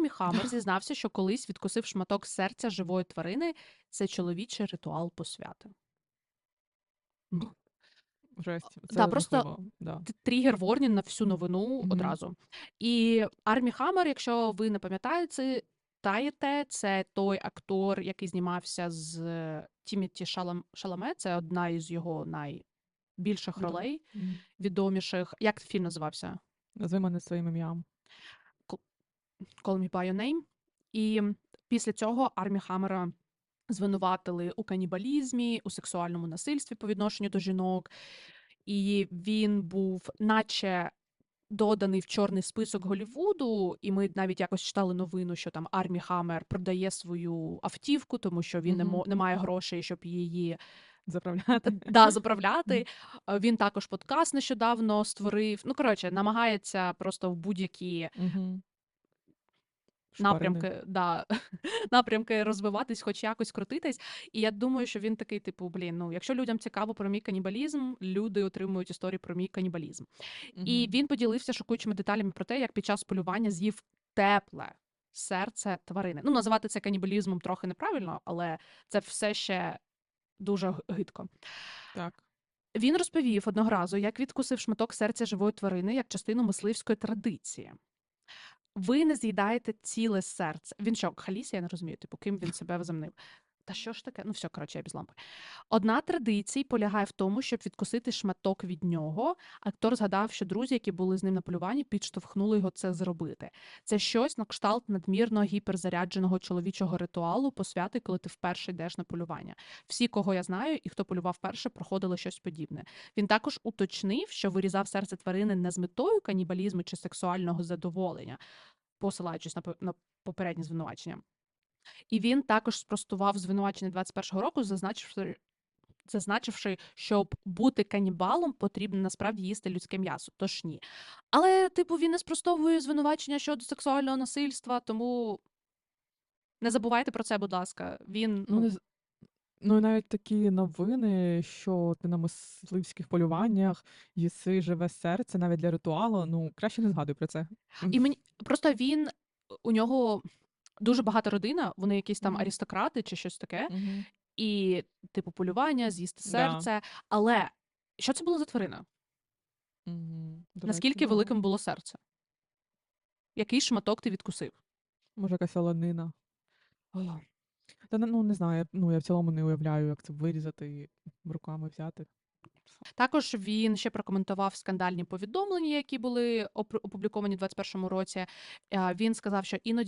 Армі Хаммер зізнався, що колись відкусив шматок серця живої тварини. Це чоловічий ритуал посвяти. Жесть. Це Да, просто да. Тригер ворнінг на всю новину Мгм. одразу. І Армі Хаммер, якщо ви не пам'ятаєте, таєте, це той актор, який знімався з Тімоті Шалам... Шаламе. Це одна із його найбільших ролей, Мгм. відоміших. Як фільм називався? Назви мене своїм ім'ям. Call Me By Your Name. І після цього Армі Хаммера звинуватили у канібалізмі, у сексуальному насильстві по відношенню до жінок. І він був, наче доданий в чорний список Голлівуду, і ми навіть якось читали новину, що там Армі Хаммер продає свою автівку, тому що він Мгм. мо- не має грошей, щоб її Заправляти. да, заправляти. Е, Він також подкаст нещодавно створив. Ну, коротше, намагається просто в будь-які Мгм. Шпарини. Напрямки, да, напрямки розвиватись, хоч якось крутитись. І я думаю, що він такий, типу, блін, ну якщо людям цікаво про мій канібалізм, люди отримують історії про мій канібалізм. І він поділився шокуючими деталями про те, як під час полювання з'їв тепле серце тварини. Ну, називати це канібалізмом трохи неправильно, але це все ще дуже гидко. Так. Він розповів одного разу, як відкусив шматок серця живої тварини як частину мисливської традиції. Ви не з'їдаєте ціле серце. Він що, халіс, я не розумію, типу, ким він себе возомнив. Та що ж таке? Ну, все, коротше, я без лампи. Одна традицій полягає в тому, щоб відкусити шматок від нього. Актор згадав, що друзі, які були з ним на полюванні, підштовхнули його це зробити. Це щось на кшталт надмірно гіперзарядженого чоловічого ритуалу посвяти, коли ти вперше йдеш на полювання. Всі, кого я знаю, і хто полював вперше, проходили щось подібне. Він також уточнив, що вирізав серце тварини не з метою канібалізму чи сексуального задоволення, посилаючись на, по- на попередні звинувачення. І він також спростував звинувачення 21-го року, зазначивши, зазначивши, щоб бути канібалом, потрібно насправді їсти людське м'ясо. Тож ні. Але, типу, він не спростовує звинувачення щодо сексуального насильства, тому не забувайте про це, будь ласка. Він Ну, ну, ну, і навіть такі новини, що ти на мисливських полюваннях їси живе серце навіть для ритуалу. Ну, краще не згадуй про це. І мені просто він у нього дуже багата родина, вони якісь там аристократи чи щось таке, і типу полювання, з'їсти серце. Але що це було за тварина? Наскільки великим було серце? Який шматок ти відкусив? Може, якась солонина. Та ну не знаю, ну я в цілому не уявляю, як це вирізати і руками взяти. Також він ще прокоментував скандальні повідомлення, які були опубліковані в 2021 році. Е, Він сказав, що іноді